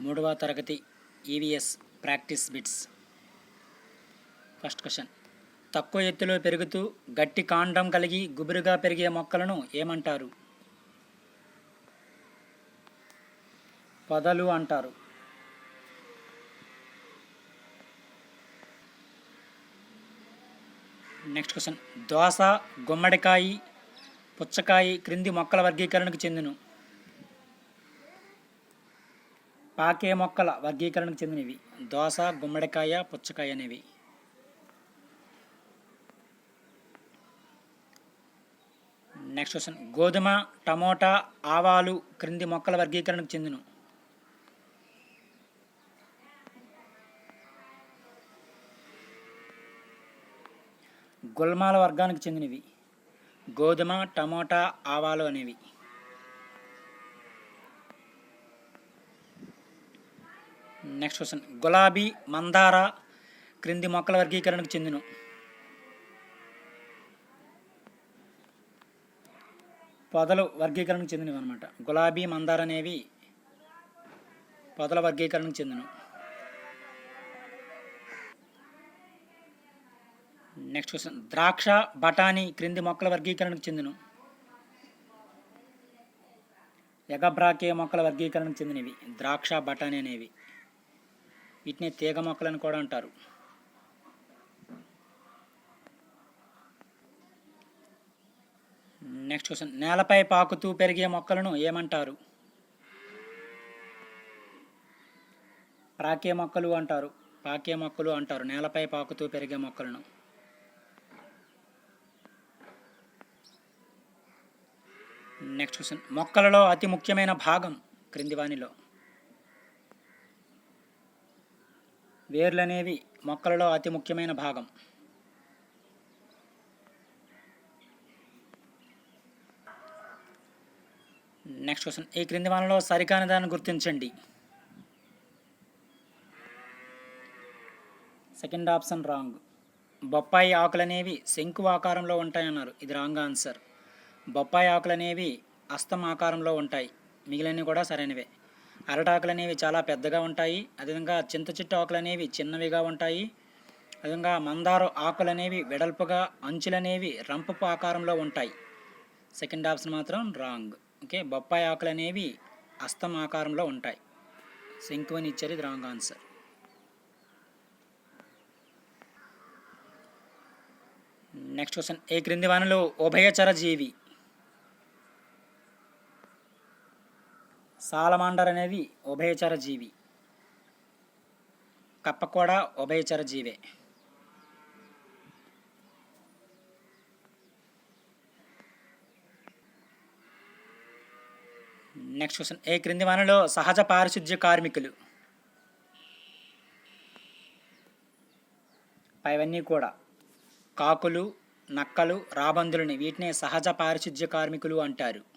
మూడవ తరగతి EVS practice bits. First question. తక్కువ ఎత్తులో పెరుగుతూ గట్టి కాండం కలిగి గుబురుగా పెరిగే మొక్కలను ఏమంటారు? పొదలు అంటారు. Next question. దోస గుమ్మడికాయ పుచ్చకాయ క్రింది మొక్కల వర్గీకరణకు చెందును. పాకే మొక్కల వర్గీకరణకు చెందినవి. దోస గుమ్మడికాయ పుచ్చకాయ అనేవి. నెక్స్ట్ క్వశ్చన్ గోధుమ టమోటా ఆవాలు క్రింది మొక్కల వర్గీకరణకు చెందును. గుల్మాల వర్గానికి చెందినవి. గోధుమ టమోటా ఆవాలు అనేవి. నెక్స్ట్ క్వశ్చన్ గులాబీ మందార క్రింది మొక్కల వర్గీకరణకు చెందిన పొదలు వర్గీకరణకు చెందినవి అనమాట గులాబీ మందార అనేవి పొదల వర్గీకరణకు చెందిన నెక్స్ట్ క్వశ్చన్ ద్రాక్ష బఠానీ క్రింది మొక్కల వర్గీకరణకు చెందిన ఎగబ్రాకే మొక్కల వర్గీకరణకు చెందినవి. ద్రాక్ష బఠానీ అనేవి. వీటిని తీగ మొక్కలని కూడా అంటారు. Next question. నేలపై పాకుతూ పెరిగే మొక్కలను ఏమంటారు? ప్రాకే మొక్కలు అంటారు. పాకే మొక్కలు అంటారు. నేలపై పాకుతూ పెరిగే మొక్కలను. Next question. మొక్కలలో అతి ముఖ్యమైన భాగం క్రింది వానిలో వేర్లు అనేవి మొక్కలలో అతి ముఖ్యమైన భాగం. నెక్స్ట్ క్వశ్చన్ ఈ క్రింది వనలో సరికాని దాన్ని గుర్తించండి. సెకండ్ ఆప్షన్ రాంగ్ బొప్పాయి ఆకులు అనేవి శంకు ఆకారంలో ఉంటాయన్నారు. ఇది రాంగ్ ఆన్సర్ బొప్పాయి ఆకులు అనేవి అస్తం ఆకారంలో ఉంటాయి. మిగిలినవి కూడా సరైనవే. అరటాకులు అనేవి చాలా పెద్దగా ఉంటాయి. అదేవిధంగా చింత చెట్టు ఆకులు అనేవి చిన్నవిగా ఉంటాయి. అదేవిధంగా మందార ఆకులు అనేవి వెడల్పుగా అంచులనేవి రంపపు ఆకారంలో ఉంటాయి. సెకండ్ ఆప్షన్ మాత్రం రాంగ్. ఓకే బొప్పాయి ఆకులు అనేవి అస్తం ఆకారంలో ఉంటాయి. శంకు అని ఇచ్చారు ఇది రాంగ్ ఆన్సర్. Next question. ఏ క్రింది వానలు ఉభయచర జీవి? సాలమాండర్ అనేది ఉభయచర జీవి. కప్ప కూడా ఉభయచర జీవే. నెక్స్ట్ క్వశ్చన్ ఏ క్రింది వనలో సహజ పారిశుద్ధ్య కార్మికులు? పైవన్నీ కూడా. కాకులు నక్కలు రాబందులని వీటినే సహజ పారిశుద్ధ్య కార్మికులు అంటారు.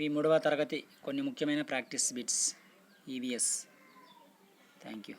ఇవి మూడవ తరగతి కొన్ని ముఖ్యమైన practice bits EVS thank you